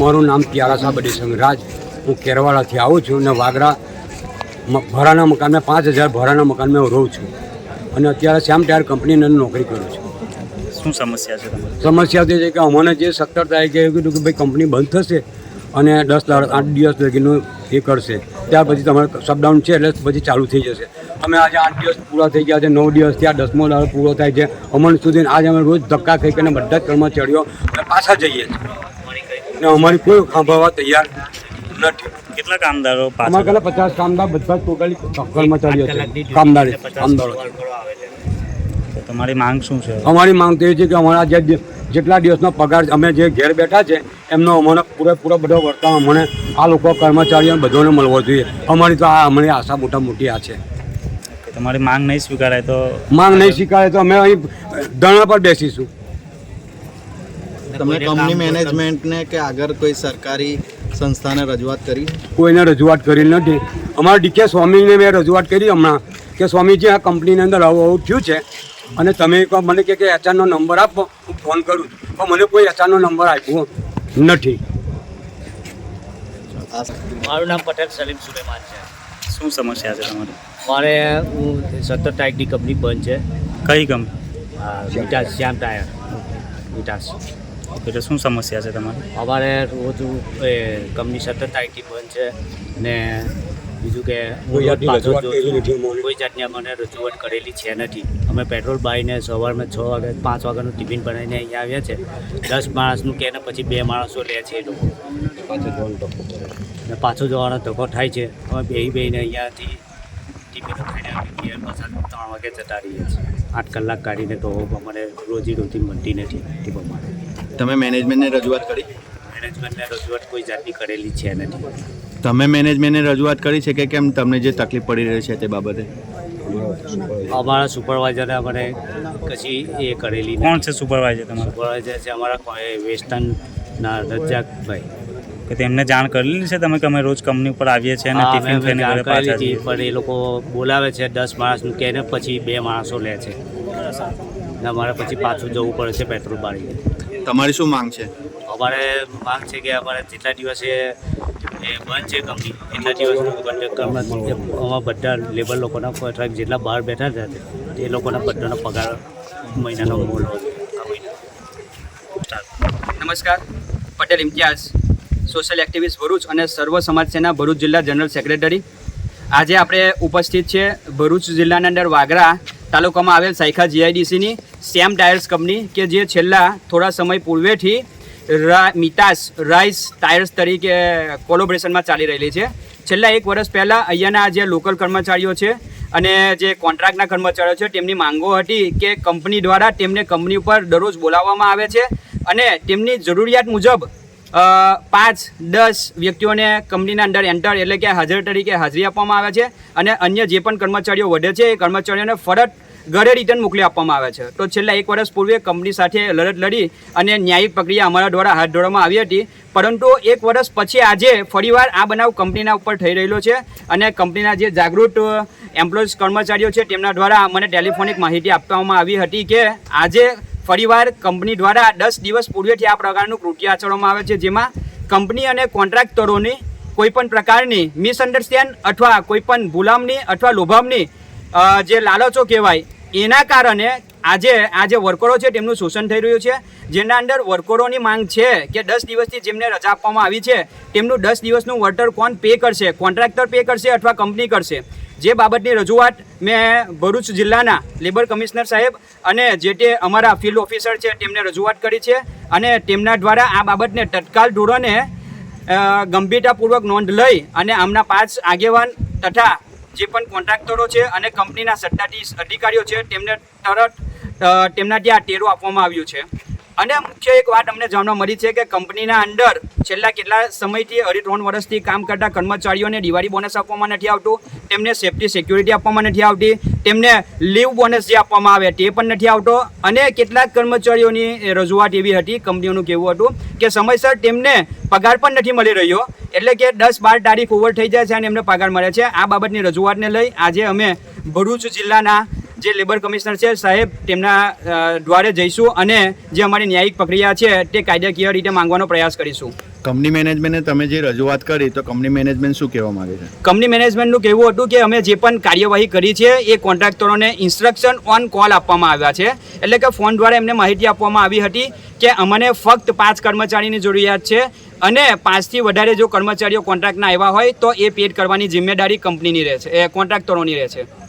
મારું નામ પ્યારાસા બડી રાજ. હું કેરવાડાથી આવું છું અને વાગરા ભરાના ભાડાના મકાનમાં પાંચ હજાર ભાડાના મકાનમાં હું રહું છું. અને અત્યારે શ્યામ ટાયર કંપનીની અંદર નોકરી કરું છું. શું સમસ્યા છે સમસ્યા તે છે કે અમને જે સત્તર તારીખે એવું કીધું કે ભાઈ કંપની બંધ થશે અને દસ આઠ દિવસ લગીનું એ કરશે. ત્યાર પછી તમારે શટડાઉન છે એટલે પછી ચાલુ થઈ જશે. અમે આજે આઠ દિવસ પૂરા થઈ ગયા છે નવ દિવસ ત્યાં દસમો દાડો પૂરો થાય છે. અમન સુધી આજે અમે રોજ ધક્કા ખાઈ કરીને બધા જ કર્મચારીઓ અને પાછા જઈએ છીએ. ને અમારી કોઈ ખંભાવવા તૈયાર નથી. કેટલા કામદારો અમારા કલા પચાસ કામદાર બધા જ ટોટલી કર્મચારીઓ છે કામદારી. કામદારો તમારી માંગ શું છે? અમારી માંગ તો એ છે કે અમારા જે- જેટલા દિવસનો પગાર અમે જે ઘેર બેઠા છે એમનો અમને પૂરેપૂરો બધો વર્તાવ અમને આ લોકો કર્મચારીઓ બધોને મળવો જોઈએ. અમારી તો આ અમારી આશા મોટા મોટી આ છે. તમારી માંગ નહીં સ્વીકારાય તો માંગ નહીં સ્વીકારાય તો અમે અહીં ધરણા પર બેસીશું. તમે કંપની મેનેજમેન્ટને કે આગળ કોઈ સરકારી સંસ્થાને રજૂઆત કરી? કોઈને રજૂઆત કરી નથી. અમારા ડીકે સ્વામીને મેં રજૂઆત કરી હમણાં કે સ્વામીજી આ કંપનીની અંદર આવું આવું થયું છે અને તમે એકવાર મને કહે કે એચઆરનો નંબર આપો હું ફોન કરું છું. પણ મને કોઈ એચઆરનો નંબર આપ્યો નથી. મારું નામ પટેલ સલીમ સુલેમાન છે. શું સમસ્યા છે તમારી? મારે હું સત્તર તારીખની કંપની બંધ છે. કઈ કંપની વિટાસ શ્યામ ટાયર. વિટાસ એટલે શું સમસ્યા છે તમારી? અમારે રોજ એ કંપની સતત આઈટી બંધ છે ને બીજું કે કોઈ જાતની અમને. જાતની અમને રજૂઆત કરેલી છે નથી. અમે પેટ્રોલ બાઈને સવારમાં છ વાગે પાંચ વાગ્યાનું ટિફિન બનાવીને અહીંયા આવ્યા છે. દસ માણસનું કે ને પછી બે માણસો લે છે એ લોકો. ને પાછો જવાનો ધક્કો થાય છે. અમે બેહી બેને અહીંયાથી ટિફિનો ખાઈને અમે ઘેર પાછા ત્રણ વાગે જતા રહીએ છીએ. આઠ કલાક કાઢીને તો અમારે રોજી રોટી મળતી નથી તે પ્રમાણે તમે મેનેજમેન્ટને રજૂઆત કરી? મેનેજમેન્ટને રજૂઆત કોઈ જાતની કરેલી છે નથી. તમે મેનેજમેન્ટને રજૂઆત કરી છે કે કેમ તમને જે તકલીફ પડી રહી છે તે બાબતે? અમારા સુપરવાઇઝરે અમને કશી એ કરેલી કોણ છે સુપરવાઇઝર તમારો? સુપરવાઇઝર છે અમારા કોઈ વેસ્ટર્નના રજાકભાઈ કે તેમને જાણ કરેલી છે તમે કે અમે રોજ કંપની ઉપર આવીએ છીએ અને ટિફિન ખાઈને ઘરે પાછા પણ એ લોકો બોલાવે છે દસ માણસનું કે ને પછી બે માણસો લે છે. ને અમારે પછી પાછું જવું પડે છે પેટ્રોલ બાળીને. તમારી શું માંગ છે? અમારે માંગ છે કે અમારે જેટલા દિવસે એ બંધ છે કંપની એટલા દિવસનું કંડક્ટરમાં અમારા બધા લેબર લોકોના કોન્ટ્રાક્ટ જેટલા બહાર બેઠા હતા તે લોકોના બધાનો પગાર મહિનાનો મોલ આ મહિના. નમસ્કાર. પટેલ ઇમ્તિયાઝ સોશિયલ એક્ટિવિસ્ટ ભરૂચ અને સર્વ સમાજ સેના ભરૂચ જિલ્લા જનરલ સેક્રેટરી આજે આપણે ઉપસ્થિત છે ભરૂચ જિલ્લાની અંદર વાગરા તાલુકામાં આવેલ સાયખા જીઆઈડીસીની સેમ ટાયર્સ કંપની કે જે છેલ્લા થોડા સમય પૂર્વેથી રા, મિતાસ રાઇસ ટાયર્સ તરીકે કોલોબરેશનમાં ચાલી રહેલી છે. છેલ્લા એક વર્ષ પહેલાં અહીંયાના જે લોકલ કર્મચારીઓ છે અને જે કોન્ટ્રાક્ટના કર્મચારીઓ છે, તેમની માંગો હતી કે કંપની દ્વારા તેમને કંપની ઉપર દરરોજ બોલાવવામાં આવે છે અને તેમની જરૂરિયાત મુજબ પાંચ, દસ વ્યક્તિઓને કંપનીના અંદર એન્ટર એટલે કે હાજર તરીકે હાજરી આપવામાં આવે છે અને અન્ય જે પણ કર્મચારીઓ વધે છે એ કર્મચારીઓને ફરજ ઘરે રિટર્ન મોકલી આપવામાં આવે છે. તો છેલ્લા એક વર્ષ પૂર્વે કંપની સાથે લડત લડી અને ન્યાયિક પ્રક્રિયા અમારા દ્વારા હાથ ધરવામાં આવી હતી. પરંતુ એક વર્ષ પછી આજે ફરીવાર આ બનાવ કંપનીના ઉપર થઈ રહેલો છે અને કંપનીના જે જાગૃત એમ્પ્લોઈઝ કર્મચારીઓ છે તેમના દ્વારા મને ટેલિફોનિક માહિતી આપવામાં આવી હતી કે આજે ફરીવાર કંપની દ્વારા દસ દિવસ પૂર્વેથી આ પ્રકારનું કૃત્ય આચરવામાં આવે છે, જેમાં કંપની અને કોન્ટ્રાક્ટરોની કોઈપણ પ્રકારની મિસઅન્ડરસ્ટેન્ડ અથવા કોઈપણ ગુલામની અથવા લોભામની જે લાલચો કહેવાય, એના કારણે આજે આ જે વર્કરો છે તેમનું શોષણ થઈ રહ્યું છે. જેના અંદર વર્કરોની માંગ છે કે દસ દિવસથી જેમને રજા આપવામાં આવી છે, તેમનું દસ દિવસનું વળતર કોણ પે કરશે? કોન્ટ્રાક્ટર પે કરશે અથવા કંપની કરશે? જે બાબતની રજૂઆત મેં ભરૂચ જિલ્લાના લેબર કમિશનર સાહેબ અને જે તે અમારા ફિલ્ડ ઓફિસર છે તેમને રજૂઆત કરી છે અને તેમના દ્વારા આ બાબતને તત્કાલ ધોરણે ગંભીરતાપૂર્વક નોંધ લઈ અને આમના પાંચ આગેવાન તથા જે પણ કોન્ટ્રાક્ટરો છે અને કંપનીના સત્તાધીશ અધિકારીઓ છે તેમને તરત તેમના ત્યાં ટેરો આપવામાં આવ્યું છે. અને મુખ્ય એક વાત અમને જાણવા મળી છે કે કંપનીના અંદર છેલ્લા કેટલા સમયથી અઢી ત્રણ વર્ષથી કામ કરતા કર્મચારીઓને દિવાળી બોનસ આપવામાં નથી આવતું, તેમને સેફટી સિક્યુરિટી આપવામાં નથી આવતી, તેમને લીવ બોનસ જે આપવામાં આવે તે પણ નથી આવતો. અને કેટલાક કર્મચારીઓની રજૂઆત એવી હતી, કંપનીઓનું કહેવું હતું કે સમયસર તેમને પગાર પણ નથી મળી રહ્યો, એટલે કે દસ બાર તારીખ ઓવર થઈ જાય છે અને એમને પગાર મળે છે. આ બાબતની રજૂઆતને લઈ આજે અમે ભરૂચ જિલ્લાના જે લેબર કમિશનર છે સાહેબ તેમના દ્વારે જઈશું અને જે અમારી ન્યાયિક પ્રક્રિયા છે તે કાયદાકીય રીતે માંગવાનો પ્રયાસ કરીશું. કંપની મેનેજમેન્ટને તમે જે રજૂઆત કરી તો કંપની મેનેજમેન્ટ શું કહેવા માંગે છે? કંપની મેનેજમેન્ટનું કહેવું હતું કે અમે જે પણ કાર્યવાહી કરી છે એ કોન્ટ્રાક્ટરોને ઇન્સ્ટ્રક્શન ઓન કોલ આપવામાં આવ્યા છે. એટલે કે ફોન દ્વારા એમને માહિતી આપવામાં આવી હતી કે અમને ફક્ત પાંચ કર્મચારીની જરૂરિયાત છે અને પાંચથી વધારે જો કર્મચારીઓ કોન્ટ્રાક્ટના આવ્યા હોય તો એ પેડ કરવાની જિમ્મેદારી કંપનીની રહેશે એ કોન્ટ્રાક્ટરોની રહે છે